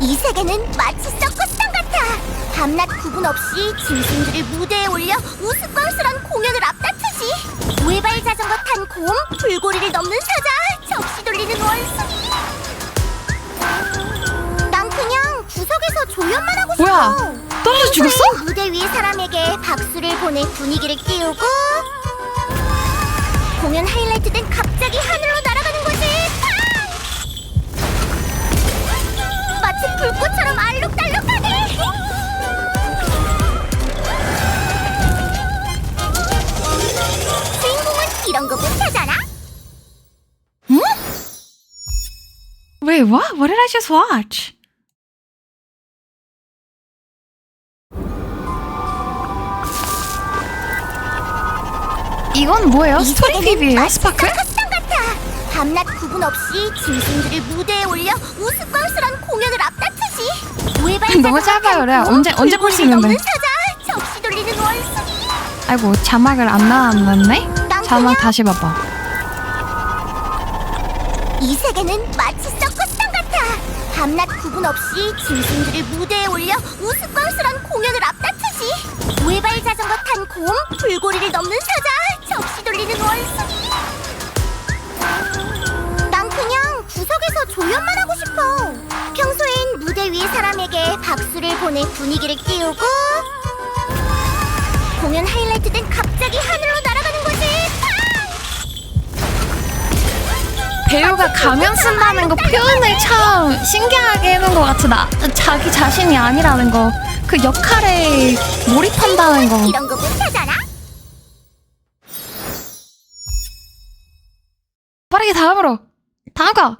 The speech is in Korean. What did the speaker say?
이 세계는 마치 서커스장 같아. 밤낮 구분 없이 짐승들을 무대에 올려 우스꽝스런 공연을 앞다투지. 외발 자전거 탄 곰, 불고리를 넘는 사자, 접시 돌리는 원숭이. 난 그냥 구석에서 조연만 하고 싶어. 뭐야? 떨어져 죽었어? 무대 위의 사람에게 박수를 보내 분위기를 띄우고 공연 하이라이트 땐 갑자기 Wait, what? What did I just watch? 이건 뭐예요? 이 스토리? 마치 스파클? 서커스장 같아. 밤낮 구분 없이 짐승들을 무대에 올려 우스꽝스런 공연을 앞다투지. 너무 짧아요, 탄 레아. 곰, 언제- 언제 볼수 있는데? 사자, 접시 돌리는 원숭이. 아이고 자막을 안 나왔네? 난 자막 다시 봐봐 이 세계는 마치 서커스장 같아. 밤낮 구분 없이 짐승들을 무대에 올려 우스꽝스런 공연을 앞다투지. 외발 자전거 탄 곰, 불고리를 넘는 사자, 접시 돌리는 원숭이. 난 그냥 구석에서 조연만 하고 싶어. 평소엔 무대 위의 사람에게 박수를 보내 분위기를 띄우고 공연 하이라이트 땐 갑자기 하 배우가 가면 쓴다는 거 표현을 참 신기하게 해놓은 것 같아 나 자기 자신이 아니라는 거 그 역할에 몰입한다는 거. 이런 거 못하잖아. 빠르게 다음으로. 다음 거